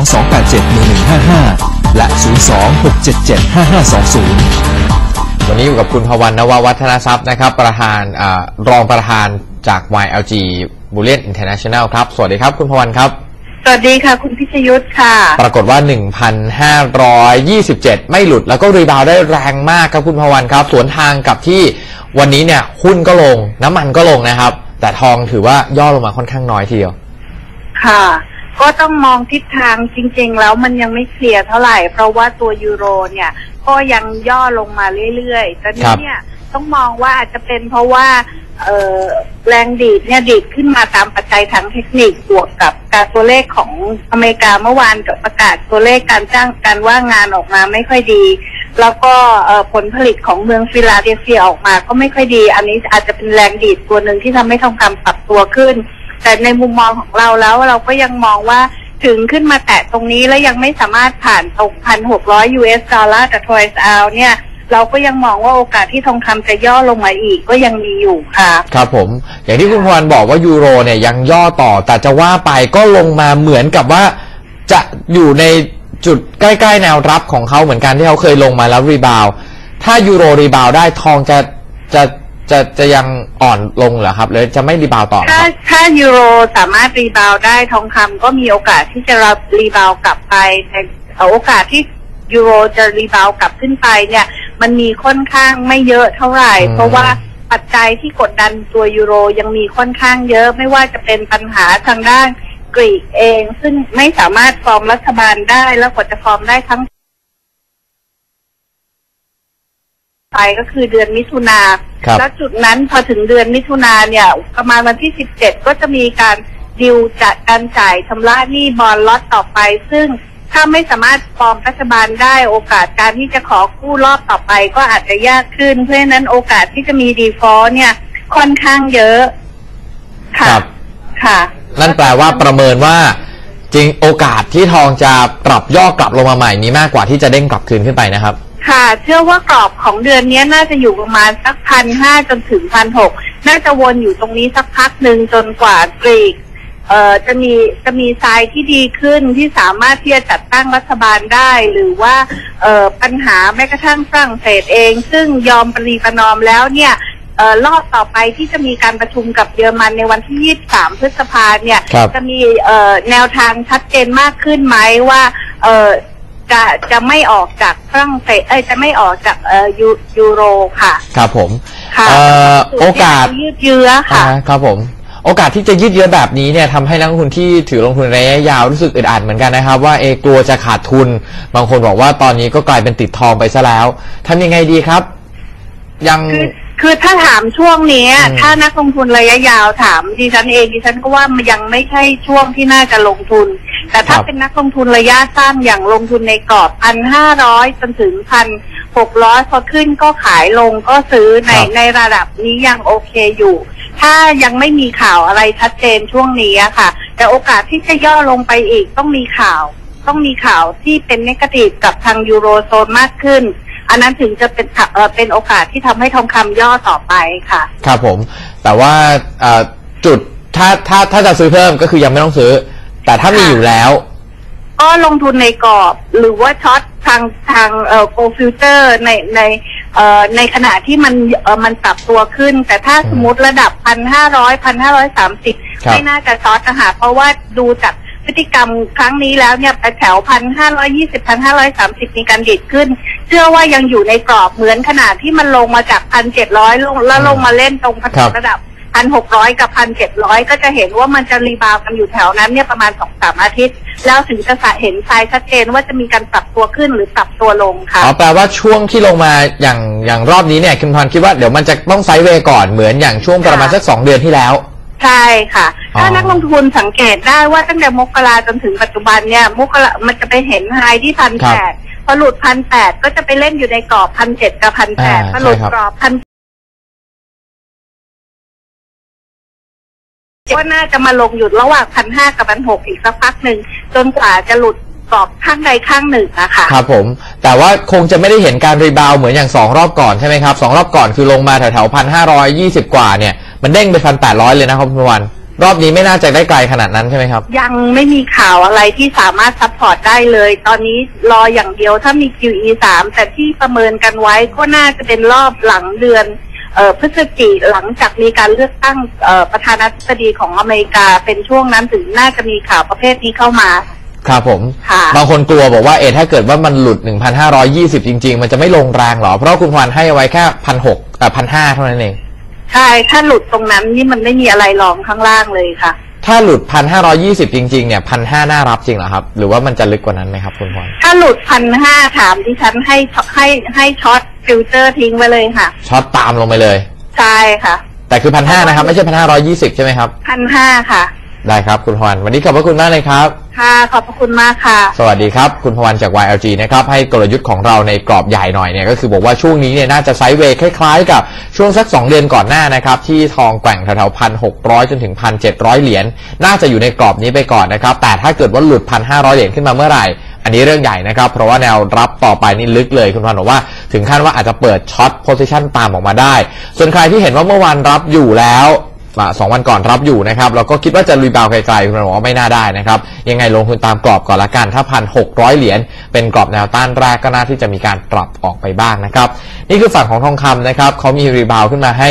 02-287-1155 และ 02-677-5520 วันนี้อยู่กับคุณพวันนววัฒนทรัพย์นะครับประธานอารองประธานจาก YLG Bullion International ครับ สวัสดีครับคุณพวันครับสวัสดีค่ะ คุณพิชยุทธค่ะ ปรากฏว่า 1,527 ไม่หลุดแล้วก็รีบาวด์ได้แรงมากครับคุณพวันครับ สวนทางกับที่วันนี้เนี่ย หุ้นก็ลงน้ำมันก็ลงนะครับ แต่ทองถือว่าย่อลงมาค่อนข้างน้อยทีเดียว ค่ะ ก็ต้องมองทิศทางจริง ๆ แล้วมันยังไม่เคลียร์เท่าไหร่ เพราะว่าตัวยูโรเนี่ย ก็ยังย่อลงมาเรื่อยๆตอนนี้เนี่ยต้องมองว่าอาจจะเป็นเพราะว่าเออแรงดีดเนี่ยดีดขึ้นมาตามปัจจัยทางเทคนิคบวกกับการตัวเลขของอเมริกาเมื่อวานกับประกาศตัวเลขการจ้างการว่างงานออกมาไม่ค่อยดี แล้วก็ผลผลิตของเมืองฟิลาเดลเฟียออกมาก็ไม่ค่อยดี อันนี้อาจจะเป็นแรงดีดตัวหนึ่งที่ทำให้ทองคำปรับตัวขึ้น แต่ในมุมมองของเราแล้วเราก็ยังมองว่าถึงขึ้นมาแตะตรงนี้แล้วยังไม่สามารถผ่านตรงพันหกร้อย US ดอลลาร์ต่อทรอยส์เอาเนี่ยเราก็ยังมองว่าโอกาสที่ทองคำจะย่อลงมาอีกก็ยังมีอยู่ค่ะ ครับผม อย่างที่คุณพวันบอกว่ายูโรเนี่ยยังย่อต่อแต่จะว่าไปก็ลงมาเหมือนกับว่า จะอยู่ในจุดใกล้ๆแนวรับของเขาเหมือนกันที่เขาเคยลงมาแล้วรีบาว ถ้ายูโรรีบาวได้ทองจะจะ จะจะยังอ่อนลงเหรอครับหรือจะไม่รีบาวด์ต่อเหรอถ้าครับถ้ายูโรสามารถรีบาวด์ได้ทองคำก็มีโอกาสที่จะรับรีบาวด์กลับไปแต่โอกาสที่ยูโรจะรีบาวด์กลับขึ้นไปเนี่ย มันมีค่อนข้างไม่เยอะเท่าไหร่อืมเพราะว่าปัจจัยที่กดดันตัวยูโรยังมีค่อนข้างเยอะ ไม่ว่าจะเป็นปัญหาทางด้านกรีกเอง ซึ่งไม่สามารถฟอร์มรัฐบาลได้แล้วกว่าจะฟอร์มได้ทั้ง ไป ก็คือเดือนมิถุนาครับ แล้วจุดนั้นพอถึงเดือนมิถุนาเนี่ย ประมาณวันที่17ก็จะมีการดิวจัดการจ่ายชำระหนี้บอลล็อตต่อไป ซึ่งถ้าไม่สามารถฟอร์มรัฐบาลได้โอกาสการที่จะขอกู้รอบต่อไปก็อาจจะยากขึ้น เพราะฉะนั้นโอกาสที่จะมีดีฟอลต์เนี่ย ค่อนข้างเยอะ ค่ะ ครับ ค่ะ นั่นแปลว่าประเมินว่า จริงโอกาสที่ทองจะปรับย่อกลับลงมาใหม่มีมากกว่าที่จะเด้งกลับคืนขึ้นไปนะครับ ค่ะ เชื่อว่ากรอบของเดือนนี้น่าจะอยู่ประมาณสักพันห้าจนถึงพันหกน่าจะวนอยู่ตรงนี้สักพักหนึ่งจนกว่ากรีกเอ่อจะมีจะมีทรายที่ดีขึ้นที่สามารถที่จะจัดตั้งรัฐบาลได้ หรือว่าเอ่อปัญหาแม้กระทั่งฝรั่งเศสเอง ซึ่งยอมปรีประนอมแล้วเนี่ยเอ่อรอบต่อไปที่จะมีการประชุมกับเยอรมันในวันที่ 23 พฤษภาเนี่ยครับจะมีเอ่อแนวทางชัดเจนมากขึ้นไหมว่าเอ่อ จะจะไม่ออกจากฝรั่งเศสเอ้ยจะไม่ออกจากเอ่อยูยูโรค่ะ ครับผมค่ะเอ่อโอกาสยืดเยื้อค่ะอ่าครับผมโอกาสที่จะยืดเยื้อแบบนี้เนี่ยทำให้นักลงทุนที่ถือลงทุนระยะยาวรู้สึกอึดอัดเหมือนกันนะครับ ว่าเอกลัวจะขาดทุน บางคนบอกว่าตอนนี้ก็กลายเป็นติดทองไปซะแล้วทำยังไงดีครับ ยังคือคือถ้าถามช่วงเนี้ยอืมถ้านักลงทุนระยะยาวถามดิฉันเองดิฉันก็ว่ามันยังไม่ใช่ช่วงที่น่าจะลงทุน แต่ถ้าเป็นนักลงทุนระยะสั้นอย่างลงทุนในกรอบพันห้าร้อยจนถึงพันหกร้อยพอขึ้นก็ขายลงก็ซื้อในครับ ในระดับนี้ยังโอเคอยู่ ถ้ายังไม่มีข่าวอะไรชัดเจนช่วงนี้อะค่ะ แต่โอกาสที่จะย่อลงไปอีกต้องมีข่าว ต้องมีข่าวที่เป็นนกาทีฟกับทางยูโรโซนมากขึ้น อันนั้นถึงจะเป็นข่าวเอ่อเป็นโอกาสที่ทำให้ทองคำย่อต่อไปค่ะ ครับผม แต่ว่าเอ่อจุดถ้าถ้าถ้าจะซื้อเพิ่มก็คือยังไม่ต้องซื้อ แต่ถ้ามีค่ะอยู่แล้ว ก็ลงทุนในกรอบ หรือว่าช็อตทางทางเอ่อโกฟิวเตอร์ในในเอ่อในขณะที่มันเอ่อมันปรับตัวขึ้น แต่ถ้าอืมสมมติระดับพันห้าร้อยพันห้าร้อยสามสิบครับไม่น่าจะช็อตนะคะเพราะว่าดูจากพฤติกรรมครั้งนี้แล้วเนี่ยไปแถวพันห้าร้อยี่สิบพันห้าร้อยสามสิบมีการดิดขึ้น เชื่อว่ายังอยู่ในกรอบเหมือนขนาดที่มันลงมาจากพันเจ็ดร้อยลงแล้วลงมาเล่นตรงครับ ระดับ พันหกร้อยกับพันเจ็ดร้อยก็จะเห็นว่ามันจะรีบาวด์กันอยู่แถวนั้นเนี่ยประมาณสองสามอาทิตย์ แล้วถึงจะสะเห็นทรายชัดเจนว่าจะมีการปรับตัวขึ้นหรือปรับตัวลงค่ะอ๋อแปลว่าช่วงที่ลงมาอย่างอย่างรอบนี้เนี่ยคุณพรคิดว่าเดี๋ยวมันจะต้องไซด์เวย์ก่อนเหมือนอย่างช่วงประมาณค่ะสักสองเดือนที่แล้วใช่ค่ะอ๋อถ้านักลงทุนสังเกตได้ว่าตั้งแต่มกราจนถึงปัจจุบันเนี่ยมกรามันจะไปเห็นไฮที่พันแปดพอหลุดพันแปดก็จะไปเล่นอยู่ในกรอบพันเจ็ดกับพันแปดอ่าพอหลุดใช่ครับกรอบพัน ก็น่าจะมาลงหยุดระหว่างพันห้ากับพันหกอีกสักพักหนึ่งจนกว่าจะหลุดกรอบข้างใดข้างหนึ่งนะคะครับผม แต่ว่าคงจะไม่ได้เห็นการรีบาวด์เหมือนอย่างสองรอบก่อนใช่ไหมครับสองรอบก่อนคือลงมาแถวๆพันห้าร้อยยี่สิบกว่าเนี่ย มันเด้งไปพันแปดร้อยเลยนะครับคุณพรวันรอบนี้ไม่น่าจะได้ไกลขนาดนั้นใช่ไหมครับ ยังไม่มีข่าวอะไรที่สามารถซัพพอร์ตได้เลย ตอนนี้รออย่างเดียวถ้ามี QE สามแต่ที่ประเมินกันไว้ก็น่าจะเป็นรอบหลังเดือนเอ่อ พฤศจิหลังจากมีการเลือกตั้งเอ่อประธานาธิบดีของอเมริกาเป็นช่วงนั้นถึงน่าจะมีข่าวประเภทนี้เข้ามาครับผมค่ะบางคนกลัวบอกว่าเออถ้าเกิดว่ามันหลุด 1,520 จริง ๆ มันจะไม่ลงแรงหรอ เพราะคุณพรให้เอาไว้แค่พันหกแต่พันห้าเท่านั้นเอง ใช่ ถ้าหลุดตรงนั้นนี่มันไม่มีอะไรรองข้างล่างเลยค่ะ ถ้าหลุด1,520จริงๆเนี่ยพันห้าน่ารับจริงเหรอครับ หรือว่ามันจะลึกกว่านั้นไหมครับ คุณพรถ้าหลุดพันห้าถามที่ฉันให้ให้ให้ช็อตฟิลเตอร์ทิ้งไว้เลยค่ะ ช็อตตามลงไปเลย ใช่ค่ะ แต่คือพันห้านะครับ ไม่ใช่พันห้าร้อยี่สิบใช่ไหมครับพันห้าค่ะ ได้ครับคุณพรวันนี้ขอบพระคุณมากเลยครับ ค่ะขอบพระคุณมากค่ะ สวัสดีครับ คุณพวันจาก YLG นะครับให้กลยุทธ์ของเราในกรอบใหญ่หน่อยเนี่ยก็คือบอกว่าช่วงนี้เนี่ยน่าจะไซด์เวย์คล้ายๆ กับช่วงสัก 2 เดือนก่อนหน้านะครับที่ทองแกว่งแถวๆพันหกร้อยจนถึงพันเจ็ดร้อยเหรียญน่าจะอยู่ในกรอบนี้ไปก่อนนะครับแต่ถ้าเกิดว่าหลุดพันห้าร้อยเหรียญขึ้นมาเมื่อไหร่อันนี้เรื่องใหญ่นะครับ เพราะว่าแนวรับต่อไปนี่ลึกเลยคุณพวันบอกว่าถึงขั้นว่าอาจจะเปิดช็อตโพซิชันตามออกมาได้ ส่วนใครที่เห็นว่าเมื่อวานรับอยู่แล้วอะ สองวันก่อนรับอยู่นะครับแล้วก็คิดว่าจะรีบาวไกลๆคุณบอกว่าไม่น่าได้นะครับยังไงลงทุนตามกรอบก่อนละกันถ้าพันหกร้อยเหรียญเป็นกรอบแนวต้านแรกก็น่าที่จะมีการปรับออกไปบ้างนะครับนี่คือฝั่งของทองคำนะครับเขามีรีบาวขึ้นมาให้